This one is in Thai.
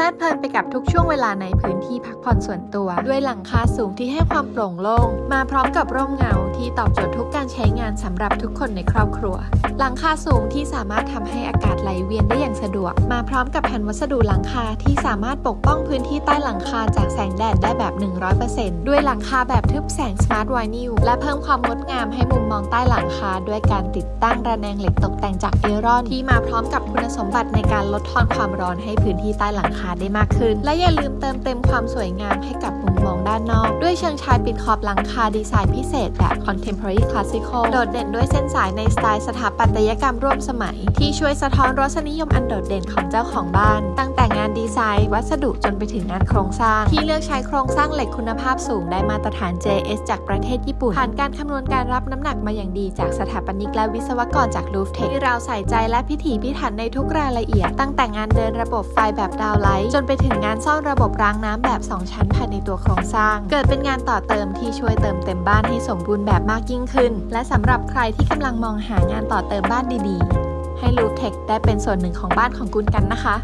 พลิดเพลินไปกับทุกช่วงเวลาในพื้นที่พักผ่อนส่วนตัว ด้วยหลังคาสูงที่ให้ความโปร่งโล่งมาพร้อมกับร่มเงาที่ตอบโจทย์ทุกการใช้งานสำหรับทุกคนในครอบครัว หลังคาสูงที่สามารถทำให้อากาศไหลเวียนได้อย่างสะดวก มาพร้อมกับแผ่นวัสดุหลังคาที่สามารถปกป้องพื้นที่ใต้หลังคาจากแสงแดดได้แบบ 100%ด้วยหลังคาแบบทึบแสง Smart Vinyl และเพิ่มความงดงามให้มุมมองใต้หลังคาด้วยการติดตั้งระแนงเหล็กตกแต่งจากเอรอนที่มาพร้อมกับคุณสมบัติในการลดทอนความร้อนให้พื้นที่ใต้หลังคาได้มากขึ้น และอย่าลืมเติมเต็มความสวยงามให้กับมุมมองด้านนอก ด้วยเชิงชายปิดขอบหลังคาดีไซน์พิเศษแบบ Contemporary Classical โดดเด่นด้วยเส้นสายในสไตล์สถาปัตยกรรมร่วมสมัย ที่ช่วยสะท้อนรสนิยมอันโดดเด่นของเจ้าของบ้าน ตั้งแต่งานดีไซน์ วัสดุจนไปถึงงานโครงสร้าง ที่เลือกใช้โครงสร้างเหล็กคุณภาพสูงได้มาตรฐาน JS จากประเทศญี่ปุ่น ผ่านการคำนวณการรับน้ำหนักมาอย่างดีจากสถาปนิกและวิศวกรจาก l o o f t e c h ที่เราใส่ใจและพิถีพิถันในทุกรายละเอียด ตั้งแต่งานเดินระบบไฟแบบดาวไลท์จนไปถึงงานซ่อนระบบรางน้ำแบบ 2 ชั้นภายในตัวโครงสร้าง เกิดเป็นงานต่อเติมที่ช่วยเติมเต็มบ้านให้สมบูรณ์แบบมากยิ่งขึ้น และสำหรับใครที่กำลังมองหางานต่อเติมบ้านดีๆ ให้ลูเทคได้เป็นส่วนหนึ่งของบ้านของคุณกันนะคะ